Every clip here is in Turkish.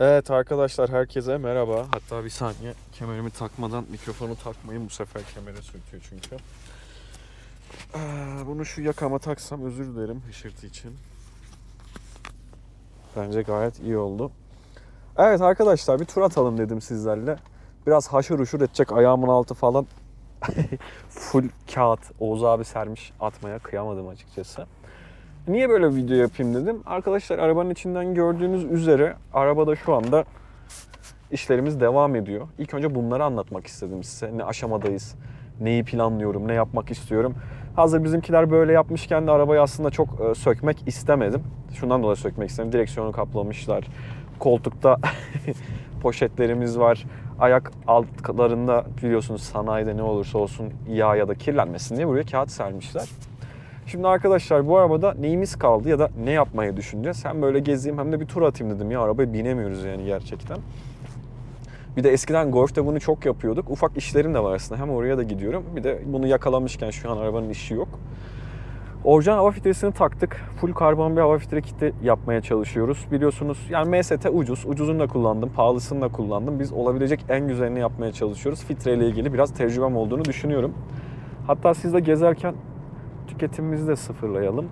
Evet arkadaşlar herkese merhaba. Hatta bir saniye kemerimi takmadan mikrofonu takmayın. Bu sefer kemere sürtüyor çünkü. Ee, Bunu şu yakama taksam özür dilerim hışırtı için. Bence gayet iyi oldu. Evet arkadaşlar bir tur atalım dedim sizlerle. Biraz haşır uşur edecek ayağımın altı falan. Full kağıt Oğuz abi sermiş atmaya kıyamadım açıkçası. Niye böyle bir video yapayım dedim. Arkadaşlar arabanın içinden gördüğünüz üzere arabada şu anda işlerimiz devam ediyor. İlk önce bunları anlatmak istedim size. Ne aşamadayız, neyi planlıyorum, ne yapmak istiyorum. Hazır bizimkiler böyle yapmışken de arabayı aslında çok e, sökmek istemedim. Şundan dolayı sökmek istedim. Direksiyonu kaplamışlar. Koltukta poşetlerimiz var. Ayak altlarında biliyorsunuz sanayide ne olursa olsun yağ ya da kirlenmesin diye buraya kağıt sermişler. Şimdi arkadaşlar bu arabada neyimiz kaldı ya da ne yapmayı düşüneceğiz? Hem böyle gezeyim hem de bir tur atayım dedim ya arabaya binemiyoruz yani gerçekten. Bir de eskiden Golf'te bunu çok yapıyorduk. Ufak işlerim de var aslında. Hem oraya da gidiyorum. Bir de bunu yakalamışken şu an arabanın işi yok. Orijinal hava filtresini taktık. Full karbon bir hava filtre kiti yapmaya çalışıyoruz. Biliyorsunuz yani MST ucuz. Ucuzunu da kullandım. Pahalısını da kullandım. Biz olabilecek en güzelini yapmaya çalışıyoruz. Filtre ile ilgili biraz tecrübem olduğunu düşünüyorum. Hatta siz de gezerken tüketimimizi de sıfırlayalım.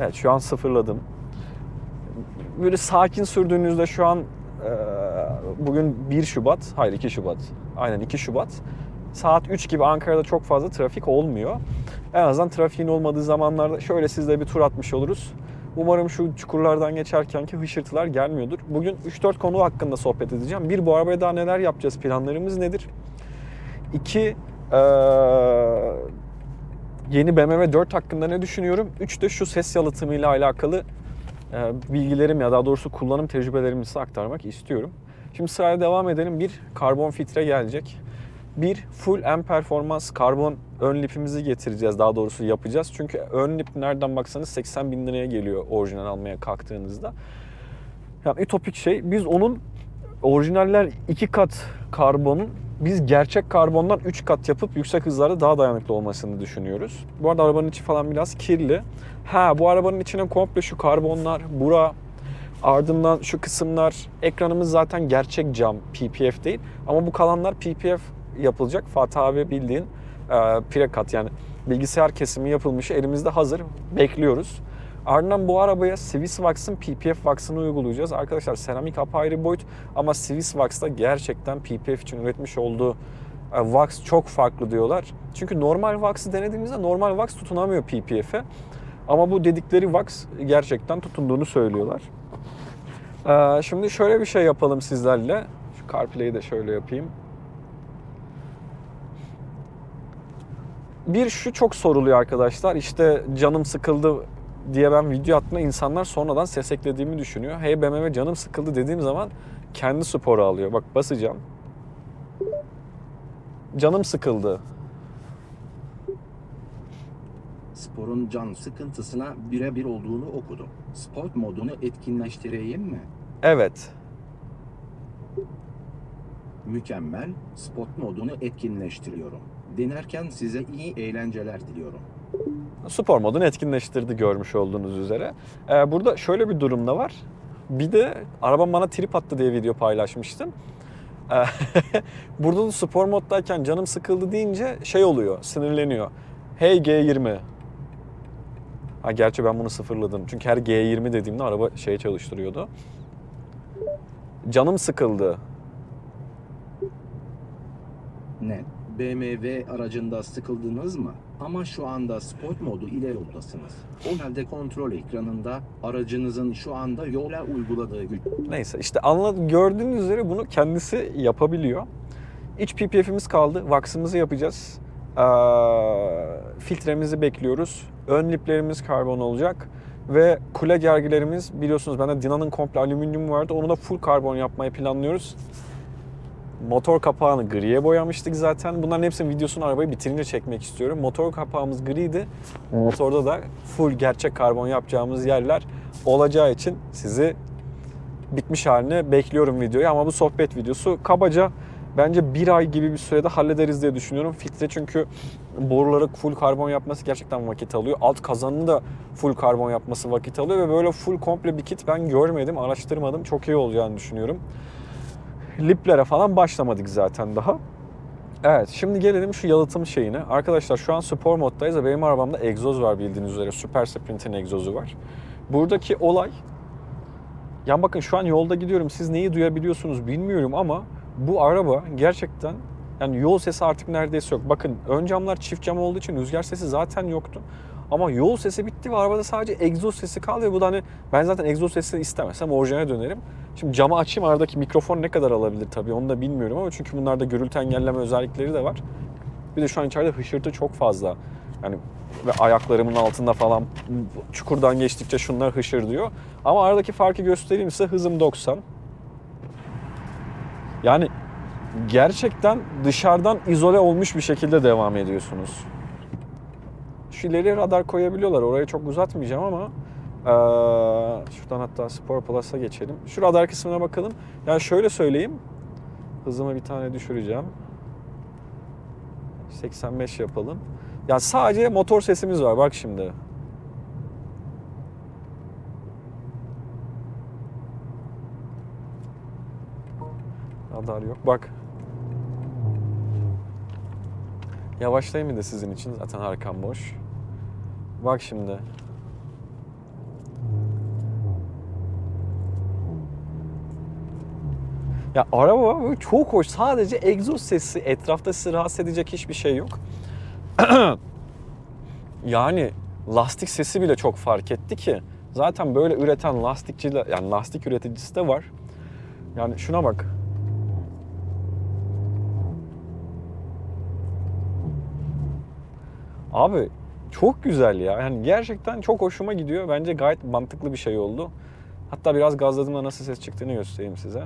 Evet şu an sıfırladım. Böyle sakin sürdüğünüzde şu an e, bugün 1 Şubat, hayır 2 Şubat. Aynen 2 Şubat. Saat 3 gibi Ankara'da çok fazla trafik olmuyor. En azından trafiğin olmadığı zamanlarda şöyle sizle bir tur atmış oluruz. Umarım şu çukurlardan geçerkenki hışırtılar gelmiyordur. Bugün 3-4 konu hakkında sohbet edeceğim. Bir, bu arabaya daha neler yapacağız, planlarımız nedir? İki, eee yeni BMW 4 hakkında ne düşünüyorum? 3 de şu ses yalıtımıyla alakalı e, bilgilerim ya daha doğrusu kullanım tecrübelerimi size aktarmak istiyorum. Şimdi sırayla devam edelim. Bir karbon filtre gelecek. Bir full M performans karbon ön lipimizi getireceğiz. Daha doğrusu yapacağız. Çünkü ön lip nereden baksanız 80 bin liraya geliyor orijinal almaya kalktığınızda. Yani ütopik şey. Biz onun orijinaller iki kat karbonun biz gerçek karbondan 3 kat yapıp yüksek hızlarda daha dayanıklı olmasını düşünüyoruz. Bu arada arabanın içi falan biraz kirli. Ha bu arabanın içine komple şu karbonlar, bura, ardından şu kısımlar, ekranımız zaten gerçek cam, PPF değil. Ama bu kalanlar PPF yapılacak. Fatih abi bildiğin e, prekat yani bilgisayar kesimi yapılmış elimizde hazır bekliyoruz. Ardından bu arabaya Swiss Wax'ın PPF Wax'ını uygulayacağız. Arkadaşlar seramik apayrı boyut ama Swiss Wax'ta gerçekten PPF için üretmiş olduğu e, wax çok farklı diyorlar. Çünkü normal wax'ı denediğimizde normal wax tutunamıyor PPF'e. Ama bu dedikleri wax gerçekten tutunduğunu söylüyorlar. Ee, şimdi şöyle bir şey yapalım sizlerle. Şu CarPlay'i de şöyle yapayım. Bir şu çok soruluyor arkadaşlar. İşte canım sıkıldı diye ben video attığımda insanlar sonradan ses eklediğimi düşünüyor. Hey BMW canım sıkıldı dediğim zaman kendi sporu alıyor. Bak basacağım. Canım sıkıldı. Sporun can sıkıntısına birebir olduğunu okudum. Sport modunu etkinleştireyim mi? Evet. Mükemmel. Sport modunu etkinleştiriyorum. Denerken size iyi eğlenceler diliyorum. Spor modunu etkinleştirdi görmüş olduğunuz üzere. Ee, burada şöyle bir durum da var. Bir de arabam bana trip attı diye video paylaşmıştım. Ee, burada da spor moddayken canım sıkıldı deyince şey oluyor, sinirleniyor. Hey G20. Ha gerçi ben bunu sıfırladım. Çünkü her G20 dediğimde araba şey çalıştırıyordu. Canım sıkıldı. Ne? BMW aracında sıkıldınız mı? Ama şu anda sport modu ile yoldasınız. O halde kontrol ekranında aracınızın şu anda yola uyguladığı güç Neyse işte anladım. Gördüğünüz üzere bunu kendisi yapabiliyor. İç PPF'imiz kaldı. Vaksımızı yapacağız. Ee, filtremizi bekliyoruz. Ön liplerimiz karbon olacak. Ve kule gergilerimiz biliyorsunuz bende Dina'nın komple alüminyum vardı. Onu da full karbon yapmayı planlıyoruz. Motor kapağını griye boyamıştık zaten. Bunların hepsinin videosunu arabayı bitirince çekmek istiyorum. Motor kapağımız griydi. Motorda da full gerçek karbon yapacağımız yerler olacağı için sizi bitmiş haline bekliyorum videoyu ama bu sohbet videosu kabaca Bence bir ay gibi bir sürede hallederiz diye düşünüyorum. Filtre çünkü boruları full karbon yapması gerçekten vakit alıyor. Alt kazanını da full karbon yapması vakit alıyor ve böyle full komple bir kit ben görmedim, araştırmadım. Çok iyi olacağını düşünüyorum. Liplere falan başlamadık zaten daha. Evet şimdi gelelim şu yalıtım şeyine. Arkadaşlar şu an spor moddayız ve benim arabamda egzoz var bildiğiniz üzere. Super Sprint'in egzozu var. Buradaki olay ya bakın şu an yolda gidiyorum. Siz neyi duyabiliyorsunuz bilmiyorum ama bu araba gerçekten yani yol sesi artık neredeyse yok. Bakın ön camlar çift cam olduğu için rüzgar sesi zaten yoktu. Ama yol sesi bitti ve arabada sadece egzoz sesi kaldı. Bu da hani ben zaten egzoz sesi istemesem orijinale dönerim. Şimdi camı açayım aradaki mikrofon ne kadar alabilir tabii onu da bilmiyorum ama çünkü bunlarda gürültü engelleme özellikleri de var. Bir de şu an içeride hışırtı çok fazla. Yani ve ayaklarımın altında falan çukurdan geçtikçe şunlar hışır. Ama aradaki farkı göstereyim size hızım 90. Yani gerçekten dışarıdan izole olmuş bir şekilde devam ediyorsunuz. Şu ileriye radar koyabiliyorlar. Orayı çok uzatmayacağım ama eee, şuradan hatta Spor Plus'a geçelim. Şu radar kısmına bakalım. Yani şöyle söyleyeyim. Hızımı bir tane düşüreceğim. 85 yapalım. Ya sadece motor sesimiz var bak şimdi. Radar yok. Bak. Yavaşlayayım bir de sizin için. Zaten arkam boş. Bak şimdi. Ya araba çok hoş. Sadece egzoz sesi. Etrafta sizi rahatsız edecek hiçbir şey yok. yani lastik sesi bile çok fark etti ki. Zaten böyle üreten lastikçi yani lastik üreticisi de var. Yani şuna bak. Abi çok güzel ya. Yani gerçekten çok hoşuma gidiyor. Bence gayet mantıklı bir şey oldu. Hatta biraz gazladığımda nasıl ses çıktığını göstereyim size.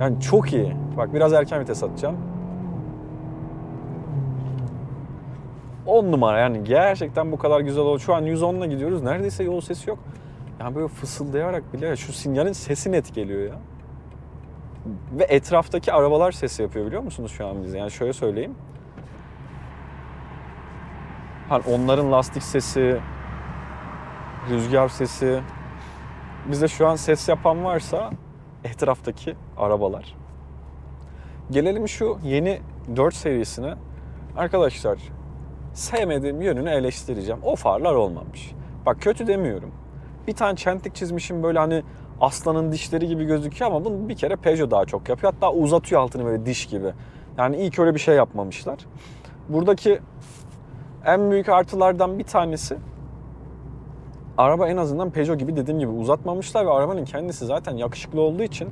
Yani çok iyi. Bak biraz erken vites atacağım. 10 numara yani gerçekten bu kadar güzel oldu. Şu an 110 ile gidiyoruz. Neredeyse yol sesi yok. Yani böyle fısıldayarak bile şu sinyalin sesi net geliyor ya. Ve etraftaki arabalar ses yapıyor biliyor musunuz şu an bize? Yani şöyle söyleyeyim. Hani onların lastik sesi, rüzgar sesi. Bize şu an ses yapan varsa etraftaki arabalar. Gelelim şu yeni 4 serisine. Arkadaşlar sevmediğim yönünü eleştireceğim. O farlar olmamış. Bak kötü demiyorum. Bir tane çentik çizmişim böyle hani aslanın dişleri gibi gözüküyor ama bunu bir kere Peugeot daha çok yapıyor. Hatta uzatıyor altını böyle diş gibi. Yani ki öyle bir şey yapmamışlar. Buradaki en büyük artılardan bir tanesi araba en azından Peugeot gibi dediğim gibi uzatmamışlar ve arabanın kendisi zaten yakışıklı olduğu için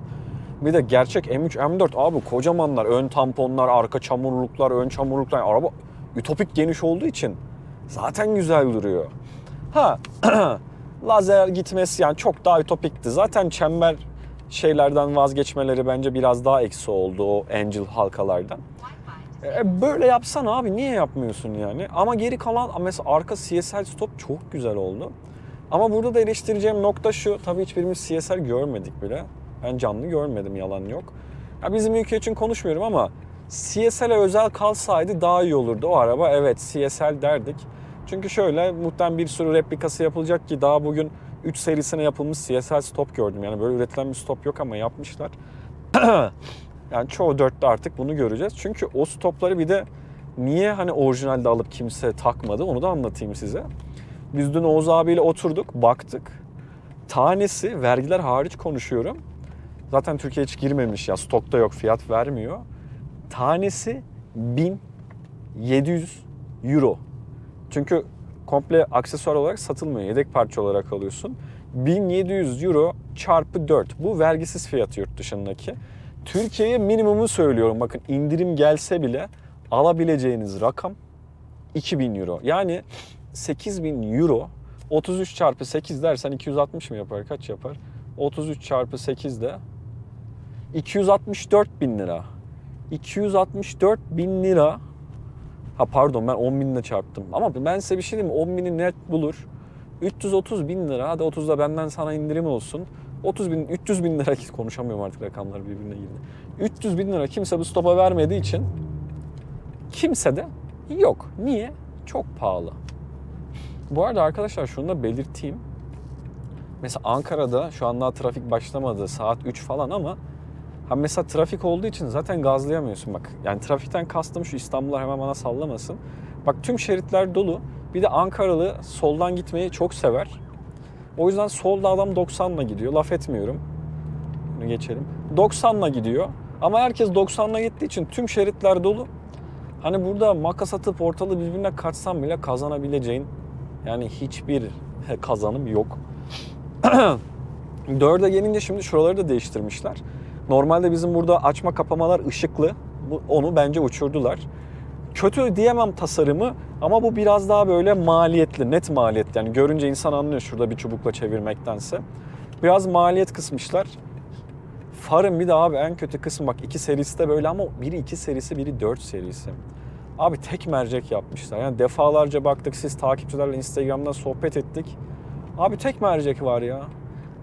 bir de gerçek M3 M4 abi kocamanlar ön tamponlar arka çamurluklar ön çamurluklar araba ütopik geniş olduğu için zaten güzel duruyor. Ha lazer gitmesi yani çok daha ütopikti. Zaten çember şeylerden vazgeçmeleri bence biraz daha eksi oldu o Angel halkalardan. E, böyle yapsan abi niye yapmıyorsun yani? Ama geri kalan mesela arka CSL stop çok güzel oldu. Ama burada da eleştireceğim nokta şu. Tabii hiçbirimiz CSL görmedik bile. Ben canlı görmedim yalan yok. Ya bizim ülke için konuşmuyorum ama CSL'e özel kalsaydı daha iyi olurdu o araba. Evet CSL derdik. Çünkü şöyle muhtemelen bir sürü replikası yapılacak ki daha bugün 3 serisine yapılmış CSL stop gördüm. Yani böyle üretilen bir stop yok ama yapmışlar. yani çoğu dörtte artık bunu göreceğiz. Çünkü o stopları bir de niye hani orijinalde alıp kimse takmadı onu da anlatayım size. Biz dün Oğuz abiyle oturduk, baktık. Tanesi vergiler hariç konuşuyorum. Zaten Türkiye hiç girmemiş ya stokta yok fiyat vermiyor. Tanesi 1700 euro. Çünkü komple aksesuar olarak satılmıyor. Yedek parça olarak alıyorsun. 1700 euro çarpı 4. Bu vergisiz fiyatı yurt dışındaki. Türkiye'ye minimumu söylüyorum. Bakın indirim gelse bile alabileceğiniz rakam 2000 euro. Yani 8000 euro 33 çarpı 8 dersen 260 mı yapar? Kaç yapar? 33 çarpı 8 de 264 bin lira. 264 bin lira. Ha pardon ben 10 binle çarptım. Ama ben size bir şey diyeyim mi? 10 bini net bulur. 330 bin lira. Hadi 30 da benden sana indirim olsun. 30 bin, 300 bin lira konuşamıyorum artık rakamlar birbirine girdi. 300 bin lira kimse bu stopa vermediği için kimse de yok. Niye? Çok pahalı. Bu arada arkadaşlar şunu da belirteyim. Mesela Ankara'da şu an trafik başlamadı. Saat 3 falan ama ha mesela trafik olduğu için zaten gazlayamıyorsun bak. Yani trafikten kastım şu İstanbul'lar hemen bana sallamasın. Bak tüm şeritler dolu. Bir de Ankaralı soldan gitmeyi çok sever. O yüzden solda adam 90'la gidiyor. Laf etmiyorum. Bunu geçelim. 90'la gidiyor. Ama herkes 90'la gittiği için tüm şeritler dolu. Hani burada makas atıp ortalığı birbirine kaçsan bile kazanabileceğin yani hiçbir kazanım yok. Dörde gelince şimdi şuraları da değiştirmişler. Normalde bizim burada açma kapamalar ışıklı. Onu bence uçurdular. Kötü diyemem tasarımı ama bu biraz daha böyle maliyetli, net maliyet. Yani görünce insan anlıyor şurada bir çubukla çevirmektense. Biraz maliyet kısmışlar. Farın bir de abi en kötü kısmı bak iki serisi de böyle ama biri iki serisi biri dört serisi. Abi tek mercek yapmışlar. Yani defalarca baktık siz takipçilerle Instagram'dan sohbet ettik. Abi tek mercek var ya.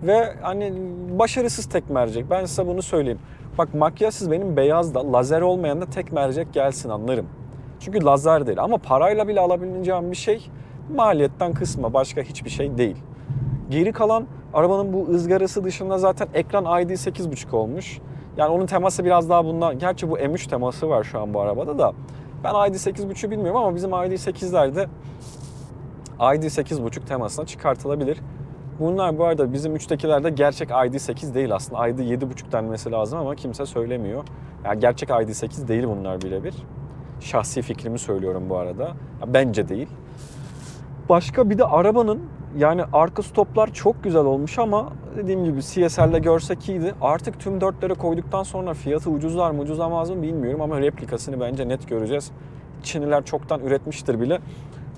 Ve hani başarısız tek mercek. Ben size bunu söyleyeyim. Bak makyajsız benim beyaz da lazer olmayan da tek mercek gelsin anlarım. Çünkü lazer değil ama parayla bile alabileceğim bir şey maliyetten kısma başka hiçbir şey değil. Geri kalan arabanın bu ızgarası dışında zaten ekran ID 8.5 olmuş. Yani onun teması biraz daha bundan. Gerçi bu M3 teması var şu an bu arabada da. Ben ID 8.5'ü bilmiyorum ama bizim ID 8'lerde ID 8.5 temasına çıkartılabilir. Bunlar bu arada bizim 3'tekilerde gerçek ID 8 değil aslında. ID 7.5 denmesi lazım ama kimse söylemiyor. Yani gerçek ID 8 değil bunlar birebir. Şahsi fikrimi söylüyorum bu arada. Bence değil. Başka bir de arabanın yani arka stoplar çok güzel olmuş ama dediğim gibi CSL'de görsek iyiydi. Artık tüm dörtlere koyduktan sonra fiyatı ucuzlar mı ucuzlamaz mı bilmiyorum ama replikasını bence net göreceğiz. Çinliler çoktan üretmiştir bile.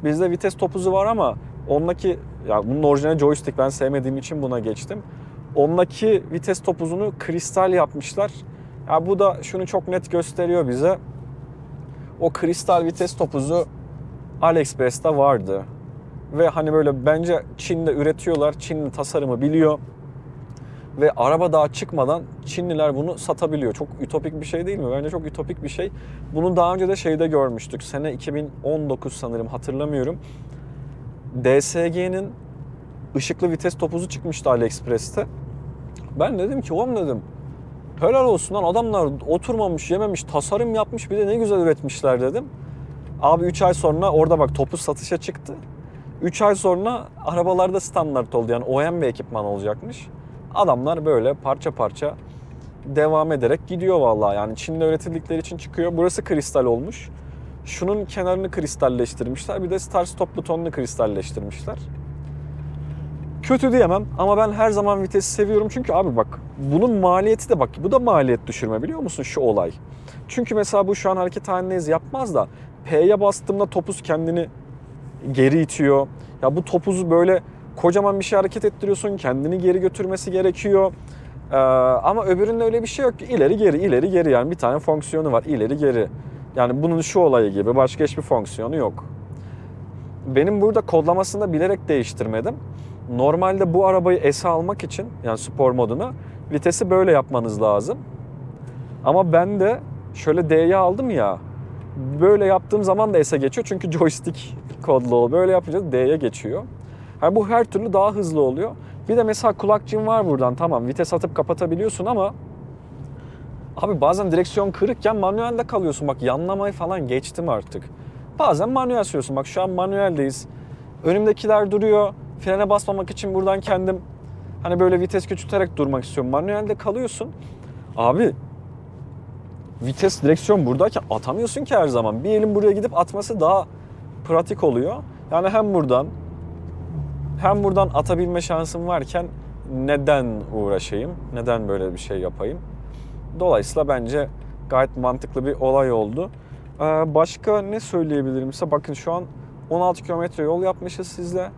Bizde vites topuzu var ama ondaki ya bunun orijinali joystick ben sevmediğim için buna geçtim. Ondaki vites topuzunu kristal yapmışlar. Ya bu da şunu çok net gösteriyor bize. O kristal vites topuzu AliExpress'te vardı. Ve hani böyle bence Çin'de üretiyorlar. Çinli tasarımı biliyor. Ve araba daha çıkmadan Çinliler bunu satabiliyor. Çok ütopik bir şey değil mi? Bence çok ütopik bir şey. Bunu daha önce de şeyde görmüştük. Sene 2019 sanırım hatırlamıyorum. DSG'nin ışıklı vites topuzu çıkmıştı AliExpress'te. Ben dedim ki oğlum dedim helal olsun lan adamlar oturmamış yememiş tasarım yapmış bir de ne güzel üretmişler dedim. Abi 3 ay sonra orada bak topuz satışa çıktı. 3 ay sonra arabalarda standart oldu yani OEM bir ekipman olacakmış. Adamlar böyle parça parça devam ederek gidiyor vallahi yani Çin'de üretildikleri için çıkıyor. Burası kristal olmuş. Şunun kenarını kristalleştirmişler. Bir de start stop butonunu kristalleştirmişler. Kötü diyemem ama ben her zaman vitesi seviyorum çünkü abi bak bunun maliyeti de bak bu da maliyet düşürme biliyor musun şu olay. Çünkü mesela bu şu an hareket halindeyiz yapmaz da P'ye bastığımda topuz kendini geri itiyor. Ya bu topuzu böyle kocaman bir şey hareket ettiriyorsun kendini geri götürmesi gerekiyor. Ee, ama öbüründe öyle bir şey yok ileri geri ileri geri yani bir tane fonksiyonu var ileri geri. Yani bunun şu olayı gibi başka hiçbir fonksiyonu yok. Benim burada kodlamasını da bilerek değiştirmedim. Normalde bu arabayı S'e almak için yani spor moduna vitesi böyle yapmanız lazım. Ama ben de şöyle D'ye aldım ya. Böyle yaptığım zaman da S'e geçiyor çünkü joystick kodlu oluyor. Böyle yapınca D'ye geçiyor. Yani bu her türlü daha hızlı oluyor. Bir de mesela kulakçığın var buradan tamam vites atıp kapatabiliyorsun ama Abi bazen direksiyon kırıkken manuelde kalıyorsun. Bak yanlamayı falan geçtim artık. Bazen manuel sürüyorsun. Bak şu an manueldeyiz. Önümdekiler duruyor. Frene basmamak için buradan kendim hani böyle vites küçülterek durmak istiyorum. Manuelde kalıyorsun. Abi vites direksiyon buradayken atamıyorsun ki her zaman. Bir elin buraya gidip atması daha pratik oluyor. Yani hem buradan hem buradan atabilme şansım varken neden uğraşayım? Neden böyle bir şey yapayım? Dolayısıyla bence gayet mantıklı bir olay oldu. Ee, başka ne söyleyebilirim ise bakın şu an 16 kilometre yol yapmışız sizle.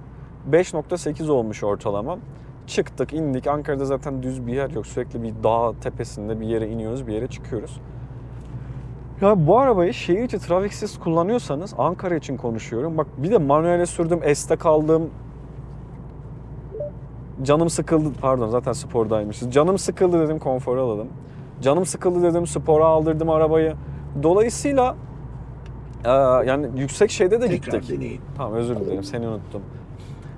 5.8 olmuş ortalama. Çıktık, indik. Ankara'da zaten düz bir yer yok. Sürekli bir dağ tepesinde bir yere iniyoruz, bir yere çıkıyoruz. Ya bu arabayı şehir içi trafiksiz kullanıyorsanız Ankara için konuşuyorum. Bak bir de manuele sürdüm, S'te kaldım. Canım sıkıldı, pardon zaten spordaymışız. Canım sıkıldı dedim konfor alalım. Canım sıkıldı dedim spora aldırdım arabayı. Dolayısıyla e, yani yüksek şeyde de Tekrar gittik. deneyin. Tamam özür dilerim seni unuttum.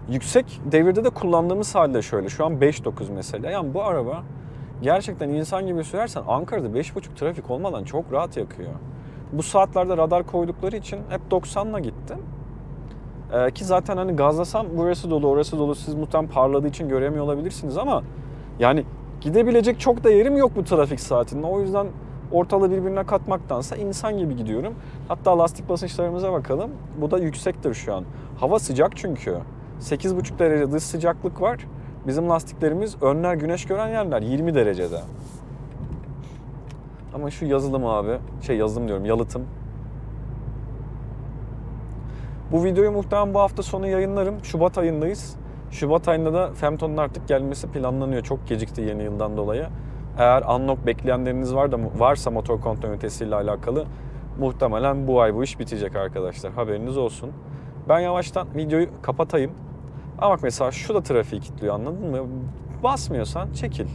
Yüksek devirde de kullandığımız halde şöyle şu an 5.9 mesela. Yani bu araba gerçekten insan gibi sürersen Ankara'da 5.5 trafik olmadan çok rahat yakıyor. Bu saatlerde radar koydukları için hep 90'la gittim. Ee, ki zaten hani gazlasam burası dolu orası dolu siz muhtemelen parladığı için göremiyor olabilirsiniz ama yani gidebilecek çok da yerim yok bu trafik saatinde. O yüzden ortalığı birbirine katmaktansa insan gibi gidiyorum. Hatta lastik basınçlarımıza bakalım. Bu da yüksektir şu an. Hava sıcak çünkü. 8,5 derece dış sıcaklık var. Bizim lastiklerimiz önler güneş gören yerler 20 derecede. Ama şu yazılım abi, şey yazılım diyorum yalıtım. Bu videoyu muhtemelen bu hafta sonu yayınlarım. Şubat ayındayız. Şubat ayında da Femton'un artık gelmesi planlanıyor. Çok gecikti yeni yıldan dolayı. Eğer unlock bekleyenleriniz var da varsa motor kontrol ünitesiyle alakalı muhtemelen bu ay bu iş bitecek arkadaşlar. Haberiniz olsun. Ben yavaştan videoyu kapatayım. Ama bak mesela şu da trafiği kilitliyor anladın mı? Basmıyorsan çekil.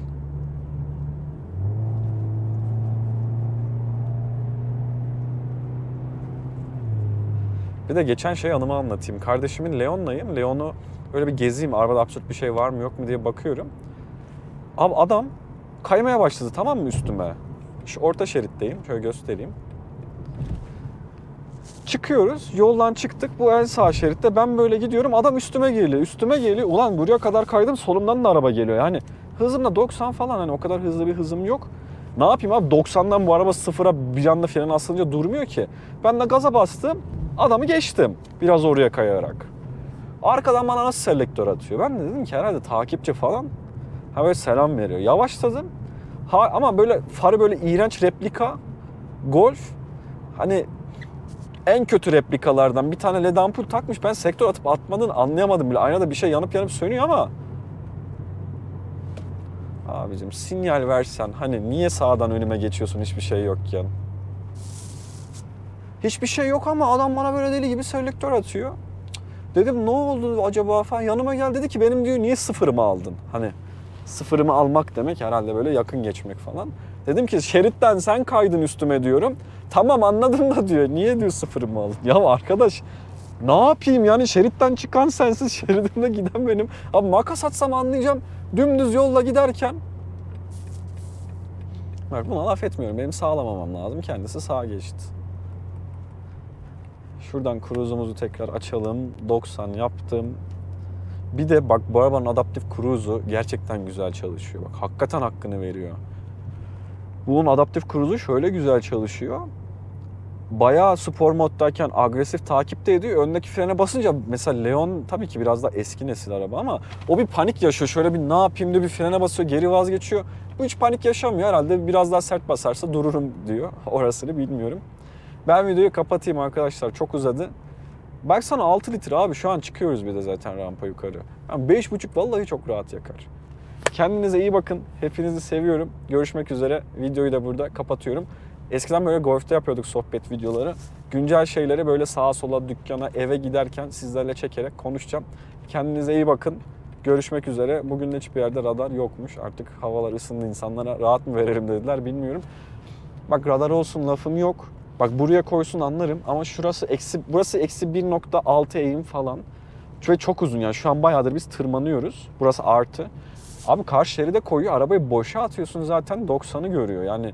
Bir de geçen şey anımı anlatayım. Kardeşimin Leon'layım. Leon'u öyle bir gezeyim. Arabada absürt bir şey var mı yok mu diye bakıyorum. Abi adam kaymaya başladı tamam mı üstüme? Şu orta şeritteyim. Şöyle göstereyim. Çıkıyoruz. Yoldan çıktık. Bu en sağ şeritte. Ben böyle gidiyorum. Adam üstüme geliyor. Üstüme geliyor. Ulan buraya kadar kaydım. Solumdan da araba geliyor. Yani hızım da 90 falan. Hani o kadar hızlı bir hızım yok. Ne yapayım abi 90'dan bu araba sıfıra bir anda freni asılınca durmuyor ki. Ben de gaza bastım. Adamı geçtim. Biraz oraya kayarak. Arkadan bana nasıl selektör atıyor? Ben de dedim ki herhalde takipçi falan. Ha böyle selam veriyor. Yavaşladım. Ha, ama böyle farı böyle iğrenç replika. Golf. Hani en kötü replikalardan bir tane led ampul takmış. Ben sektör atıp atmadığını anlayamadım bile. Aynada bir şey yanıp yanıp sönüyor ama Abicim sinyal versen hani niye sağdan önüme geçiyorsun hiçbir şey yokken? Hiçbir şey yok ama adam bana böyle deli gibi selektör atıyor. Dedim ne oldu acaba falan. Yanıma gel dedi ki benim diyor niye sıfırımı aldın? Hani sıfırımı almak demek herhalde böyle yakın geçmek falan. Dedim ki şeritten sen kaydın üstüme diyorum. Tamam anladım da diyor. Niye diyor sıfırımı aldın? Ya arkadaş ne yapayım yani şeritten çıkan sensiz şeridimde giden benim. Abi makas atsam anlayacağım. Dümdüz yolla giderken. Bak buna laf etmiyorum. Benim sağlamamam lazım. Kendisi sağa geçti. Şuradan cruise'umuzu tekrar açalım. 90 yaptım. Bir de bak bu arabanın adaptif cruise'u gerçekten güzel çalışıyor. Bak hakikaten hakkını veriyor. Bunun adaptif cruise'u şöyle güzel çalışıyor. Bayağı spor moddayken agresif takipte ediyor. Öndeki frene basınca mesela Leon tabii ki biraz da eski nesil araba ama o bir panik yaşıyor. Şöyle bir ne yapayım diyor bir frene basıyor geri vazgeçiyor. Bu hiç panik yaşamıyor herhalde biraz daha sert basarsa dururum diyor. Orasını bilmiyorum. Ben videoyu kapatayım arkadaşlar çok uzadı. Baksana 6 litre abi şu an çıkıyoruz bir de zaten rampa yukarı. Yani 5,5 vallahi çok rahat yakar. Kendinize iyi bakın. Hepinizi seviyorum. Görüşmek üzere. Videoyu da burada kapatıyorum. Eskiden böyle golfte yapıyorduk sohbet videoları. Güncel şeyleri böyle sağa sola dükkana eve giderken sizlerle çekerek konuşacağım. Kendinize iyi bakın. Görüşmek üzere. Bugün hiçbir yerde radar yokmuş. Artık havalar ısındı insanlara rahat mı verelim dediler bilmiyorum. Bak radar olsun lafım yok. Bak buraya koysun anlarım ama şurası eksi, burası eksi 1.6 eğim falan. Ve çok uzun yani şu an bayağıdır biz tırmanıyoruz. Burası artı. Abi karşı şeride koyuyor arabayı boşa atıyorsun zaten 90'ı görüyor yani.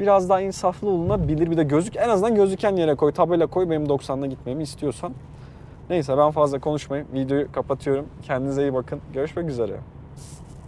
Biraz daha insaflı olunabilir bir de gözük en azından gözüken yere koy tabela koy benim 90'la gitmemi istiyorsan. Neyse ben fazla konuşmayayım videoyu kapatıyorum kendinize iyi bakın görüşmek üzere.